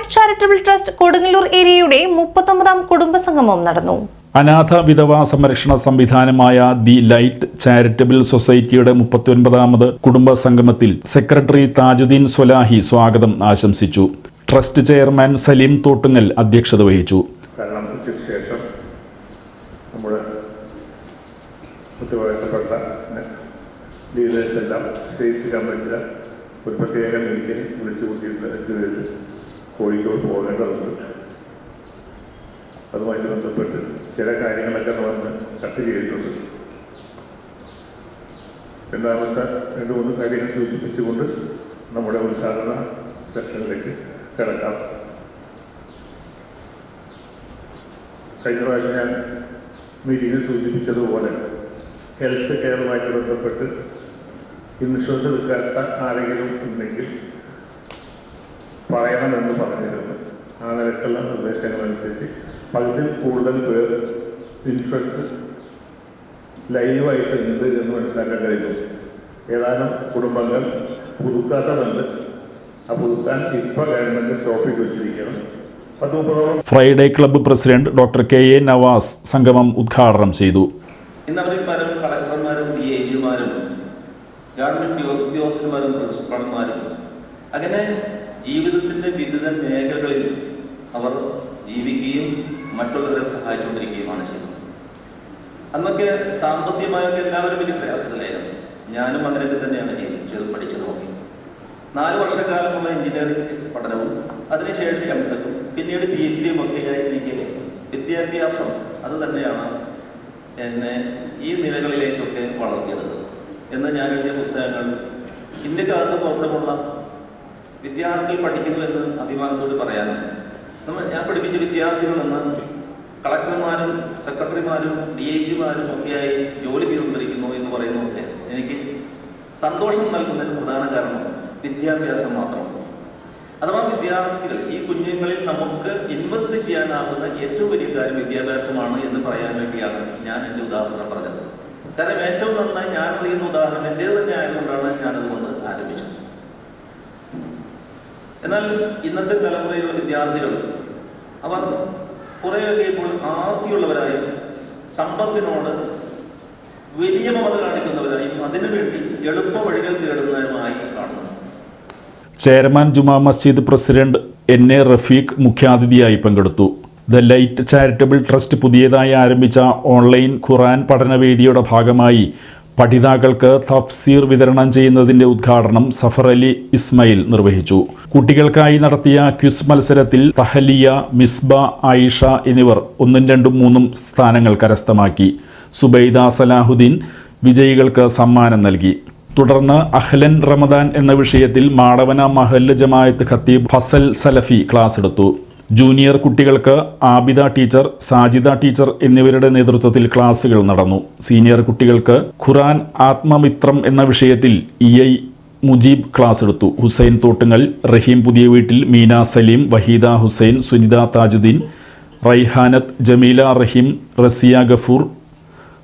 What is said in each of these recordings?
Light charitable trust Kodungallur ഏരിയയുടെ മുപ്പത്തൊമ്പതാം കുടുംബസംഗമം നടന്നു. അനാഥ വിധവ സംരക്ഷണ സംവിധാനമായ ദി ലൈറ്റ് ചാരിറ്റബിൾ സൊസൈറ്റിയുടെ മുപ്പത്തിയൊൻപതാമത് കുടുംബ സംഗമത്തിൽ സെക്രട്ടറി താജുദ്ദീൻ സൊലാഹി സ്വാഗതം ആശംസിച്ചു. ട്രസ്റ്റ് ചെയർമാൻ സലീം തോട്ടുങ്ങൽ അധ്യക്ഷത വഹിച്ചു. ശേഷം നമ്മുടെ ഉത്തരവാദിത്തപ്പെട്ട ലീഡേഴ്സ് എല്ലാം സ്റ്റേറ്റ് പറ്റില്ല ഒരു പ്രത്യേക മീറ്റിംഗ് വിളിച്ചു കൂട്ടിയിട്ട് കോഴിക്കോട് പോകേണ്ടതുണ്ട് അതുമായി ബന്ധപ്പെട്ട് ചില കാര്യങ്ങളൊക്കെ നമ്മൾ ചർച്ച ചെയ്തിട്ടുണ്ട്. രണ്ടാമത്തെ രണ്ട് മൂന്ന് കാര്യങ്ങൾ സൂചിപ്പിച്ചുകൊണ്ട് നമ്മുടെ ഉദ്ഘാടന സെക്ഷനിലേക്ക് കിടക്കാം. കഴിഞ്ഞ പ്രാവശ്യം ഞാൻ മീറ്റിംഗിൽ സൂചിപ്പിച്ചതുപോലെ ഹെൽത്ത് കെയറുമായിട്ട് ബന്ധപ്പെട്ട് ഇൻഷുറൻസ് എടുക്കാത്ത ആരെങ്കിലും ഉണ്ടെങ്കിൽ പറയണമെന്ന് പറഞ്ഞിരുന്നു. ആ നിലക്കുള്ള നിർദ്ദേശങ്ങളനുസരിച്ച് പകുതിൽ കൂടുതൽ പേർ ഇൻഷുറൻസ് ലൈവായിട്ട് ഉണ്ട് എന്ന് മനസ്സിലാക്കാൻ കഴിയും. ഏതാനും കുടുംബങ്ങൾ പുതുക്കാത്തതുണ്ട്. ആ പുതുക്കാൻ ഇപ്പോൾ ഗവൺമെന്റ് സ്റ്റോപ്പിൽ വെച്ചിരിക്കണം Friday club president doctor K A Navas സംഗമം ഉദ്ഘാടനം ചെയ്തു. ഇന്ന് അവരിൽ കളക്ടർമാരും ഡി ഐ ജിമാരും ഗവൺമെന്റ് ഉദ്യോഗസ്ഥന്മാരും പ്രിൻസിപ്പാൾമാരും അങ്ങനെ ജീവിതത്തിന്റെ വിവിധ മേഖലകളിൽ അവർ ജീവിക്കുകയും മറ്റുള്ളവരെ സഹായിച്ചുകൊണ്ടിരിക്കുകയുമാണ് ചെയ്യുന്നത്. അന്നൊക്കെ സാമ്പത്തികമായൊക്കെ എല്ലാവരും വലിയ പ്രയാസത്തിലായിരുന്നു. ഞാനും അങ്ങനെയൊക്കെ തന്നെയാണ് ചെയ്ത് പഠിച്ചത് നോക്കി നാല് വർഷക്കാലമുള്ള എഞ്ചിനീയറിംഗ് പഠനവും അതിനുശേഷം എം ടെക്കും പിന്നീട് പി എച്ച് ഡിയും ഒക്കെ ആയി എനിക്ക് വിദ്യാഭ്യാസം അത് തന്നെയാണ് എന്നെ ഈ നിലകളിലേക്കൊക്കെ വളർത്തിയത് എന്ന് ഞാൻ എഴുതിയ പുസ്തകങ്ങൾ ഇന്ത്യക്കകത്ത് പുറത്തുമുള്ള വിദ്യാർത്ഥികൾ പഠിക്കുന്നു എന്ന് അഭിമാനത്തോട് പറയാനുണ്ട് നമ്മൾ ഞാൻ പഠിപ്പിച്ച വിദ്യാർത്ഥികളെന്ന് കളക്ടർമാരും സെക്രട്ടറിമാരും ഡി ഐ ജിമാരും ഒക്കെയായി ജോലി ചെയ്തുകൊണ്ടിരിക്കുന്നു എന്ന് പറയുന്നതൊക്കെ എനിക്ക് സന്തോഷം നൽകുന്നതിന് പ്രധാന കാരണം വിദ്യാഭ്യാസം മാത്രമാണ് അഥവാ വിദ്യാർത്ഥികൾ ഈ കുഞ്ഞുങ്ങളിൽ നമുക്ക് ഇൻവെസ്റ്റ് ചെയ്യാനാകുന്ന ഏറ്റവും വലിയ കാര്യം വിദ്യാഭ്യാസമാണ് എന്ന് പറയാൻ വേണ്ടിയാണ് ഞാൻ എന്റെ ഉദാഹരണം പറഞ്ഞത്. കാരണം ഏറ്റവും നന്നായി ഞാൻ അറിയുന്ന ഉദാഹരണം എന്റേത് തന്നെ ആയതുകൊണ്ടാണ് ഞാനതുകൊണ്ട് ആരംഭിച്ചത് എന്നാൽ ഇന്നത്തെ തലമുറയിലുള്ള വിദ്യാർത്ഥികൾ അവർ കുറേയൊക്കെ ഇപ്പോൾ ആർത്തിയുള്ളവരായി സമ്പത്തിനോട് വലിയ മമത കാണിക്കുന്നവരായും അതിനുവേണ്ടി എളുപ്പ വഴികൾ തേടുന്നവരുമായി കാണുന്നു. ചെയർമാൻ ജുമാ മസ്ജിദ് പ്രസിഡന്റ് എൻ എ റഫീഖ് മുഖ്യാതിഥിയായി പങ്കെടുത്തു. ദ ലൈറ്റ് ചാരിറ്റബിൾ ട്രസ്റ്റ് പുതിയതായി ആരംഭിച്ച ഓൺലൈൻ ഖുറാൻ പഠനവേദിയുടെ ഭാഗമായി പഠിതാക്കൾക്ക് തഫ്സീർ വിതരണം ചെയ്യുന്നതിന്റെ ഉദ്ഘാടനം സഫർ അലി ഇസ്മയിൽ നിർവഹിച്ചു. കുട്ടികൾക്കായി നടത്തിയ ക്വിസ് മത്സരത്തിൽ തഹലിയ മിസ്ബ ആയിഷ എന്നിവർ ഒന്നും രണ്ടും മൂന്നും സ്ഥാനങ്ങൾ കരസ്ഥമാക്കി. സുബൈദ സലാഹുദ്ദീൻ വിജയികൾക്ക് സമ്മാനം നൽകി. തുടർന്ന് അഹ്ലൻ റമദാൻ എന്ന വിഷയത്തിൽ മാടവന മഹല്ല ജമായത്ത് ഖത്തീബ് ഫസൽ സലഫി ക്ലാസ് എടുത്തു. ജൂനിയർ കുട്ടികൾക്ക് ആബിദ ടീച്ചർ സാജിദ ടീച്ചർ എന്നിവരുടെ നേതൃത്വത്തിൽ ക്ലാസുകൾ നടന്നു. സീനിയർ കുട്ടികൾക്ക് ഖുറാൻ ആത്മമിത്രം എന്ന വിഷയത്തിൽ ഇ ഐ മുജീബ് ക്ലാസ് എടുത്തു. ഹുസൈൻ തോട്ടുങ്ങൽ റഹീം പുതിയ വീട്ടിൽ Meena Saleem Waheeda Hussain Sunitha Thajudheen Raihanath Jameela Raheem Rasiya Gafoor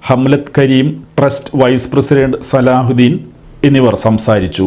Hamlath Kareem trust vice president Salahuddin എന്നിവർ സംസാരിച്ചു.